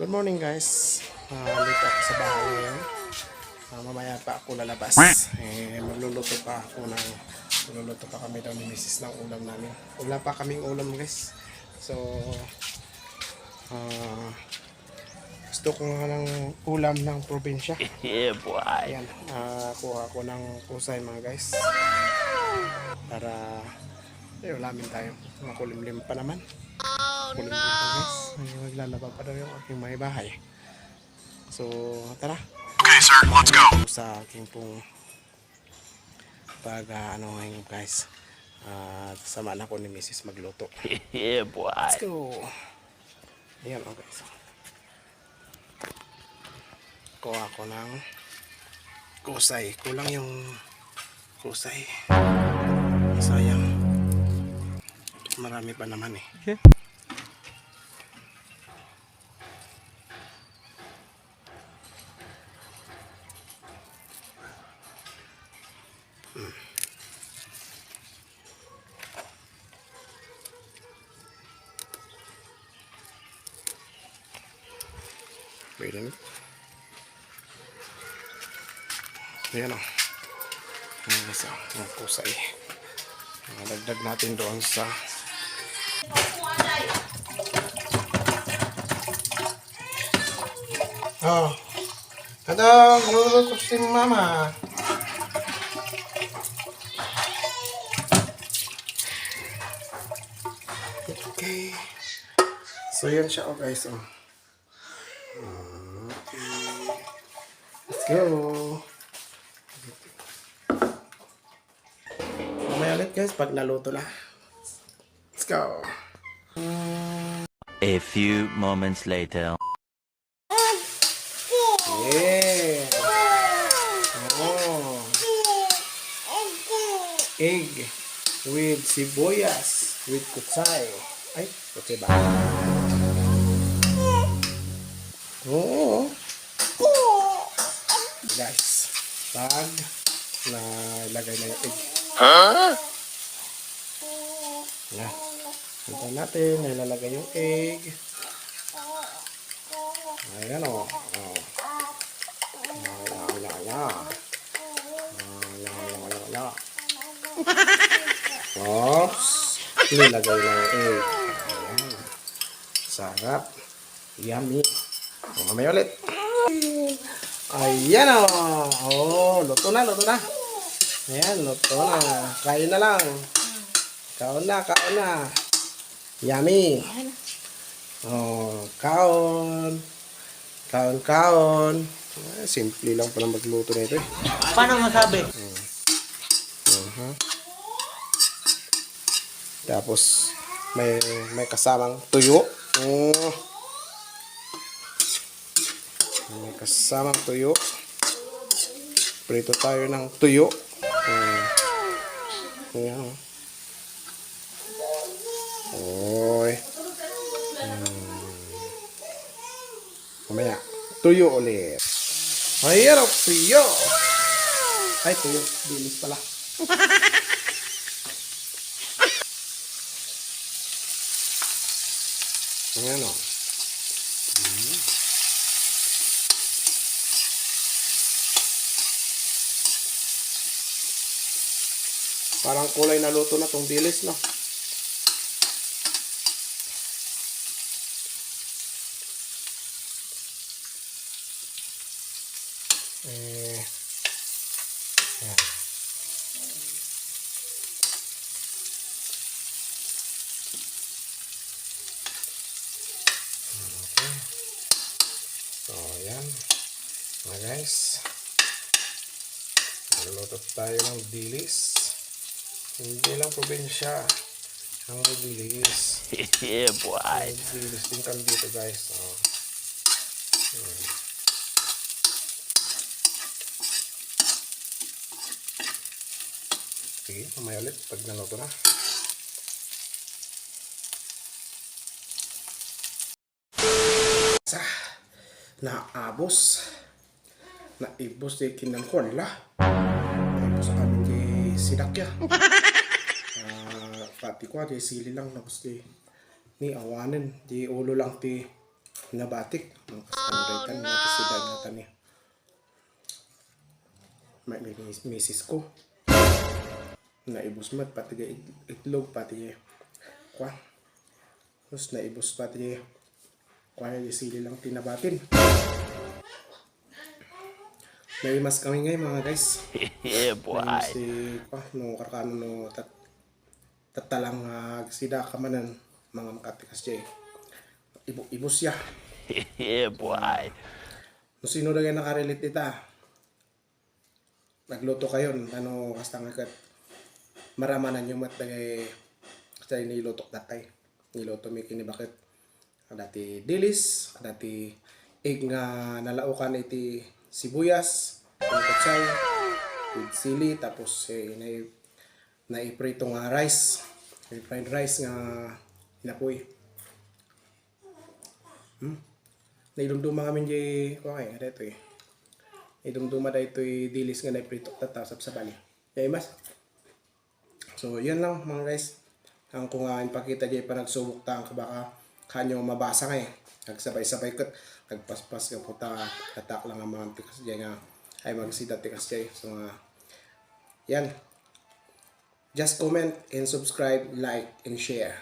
Good morning guys. Uh, late ako sa bahay ngayon. Ah, mamaya pa ako lalabas. Eh, magluluto pa ako ng magluluto pa kami daw ni Mrs. ng ulam namin. Wala pa kaming ulam guys. So, ah, gusto ko nga ng ulam ng probinsya. Yeah, boy. Ayan, ah, kuha ko ng kusay mga guys. Para eh, ulamin tayo. Makulimlim pa naman. Kulimlim pa guys. Ay, maglalaba pa daw yung aking may bahay. So, tara. Okay, sir, let's go. Sa aking pong pag ah, ano ngayon guys. At sama na ko ni Mrs. magluto. Yeah, boy. Let's go. Ayan, okay. So, kuha ko ng kusay. Kulang yung kusay. Sayang. Marami pa naman eh. Mm. Wait a minute. Ayan o. Ayan isa. Ang kusay. Ah, Dagdag natin doon sa Oh. Kadang, luluto si mama. Okay. So, yan siya, oh, guys. Oh. Let's go. Mamaya ulit guys pag naluto na. Let's go. A few moments later. Yeah. Oh. Egg with sibuyas with kutsay. Ay, kutsay ba? Oo. Guys, pag na ilagay na yung egg. Yan. Ito natin, nilalagay yung egg. Ayan o. Oh. Ayan, ayan, ayan. Ayan, ayan, ayan, ayan. Oops. Nilagay na yung egg. Ayan. Sarap. Yummy. O, Mamaya ulit. Ayan o. Oh, luto na, luto na. Ayan, luto na. Kain na lang. Kaon na, kaon na. Yummy. Oh, kaon. Kaon, kaon. Ah, simple lang pala magluto nito eh. Paano masabi? Uh-huh. Tapos may may kasamang tuyo. Oh. May kasamang tuyo. Prito tayo ng tuyo. Mm. Ayan. oh. Oy. Hmm. Mamaya. Tuyo ulit. O, tuyo. Ay, tuyo. Bilis pala. Ayan o. Mm. Parang kulay na luto na tong bilis, no? Eh, yan. Okay. So, yan. Mga guys. Naluto tayo ng dilis. Hindi lang probinsya. Ang dilis. Yeah, boy. Ay, dilis din kami dito guys. Oh. Hmm. Sige, mamaya ulit pag naluto na. Sa naabos. Naibos di kinangkon la. Tapos kami di sinakya. Ah, pati ko di sili lang tapos di ni awanin di ulo lang ti nabatik. Mga kasamuritan, mga kasidag na tani. May may mis- misis ko. Naibus mat, pati it- itlog, pati kwa. Tapos naibus pati kwa yung sili lang tinabatin. May mas kami ngayon mga guys. Yeah, boy. Ayun si pa no karkano no tat tatalang uh, sida kamanan mga makatikas jay. Ibu ibus ya. Yeah, boy. No sino na nakarelate ita? Nagluto kayo ano kasta nga kat maramanan yung mat dagay sa nilutok datay. Niluto mi kini bakit dati dilis, dati egg nga nalaukan iti sibuyas, kutsay, with sili, tapos eh, na naiprito nga rice, fried rice nga inapoy. Hmm? Nailumduma kami di, okay, ada ito eh. Nailumduma da ito dilis nga naiprito tatasap sa bali. Yay mas. So, yun lang mga guys. Ang kung nga ipakita dyan pa nagsubok ta kabaka kanyo mabasa nga eh. Nagsabay-sabay kat nagpaspas ka puta atak lang ang mga tikas dyan nga ay magsida tikas dyan. So, nga yan. Just comment and subscribe, like, and share.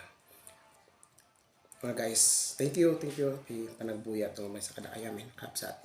Mga guys, thank you, thank you. Panagbuya to may sa kadakayamin. Kapsat.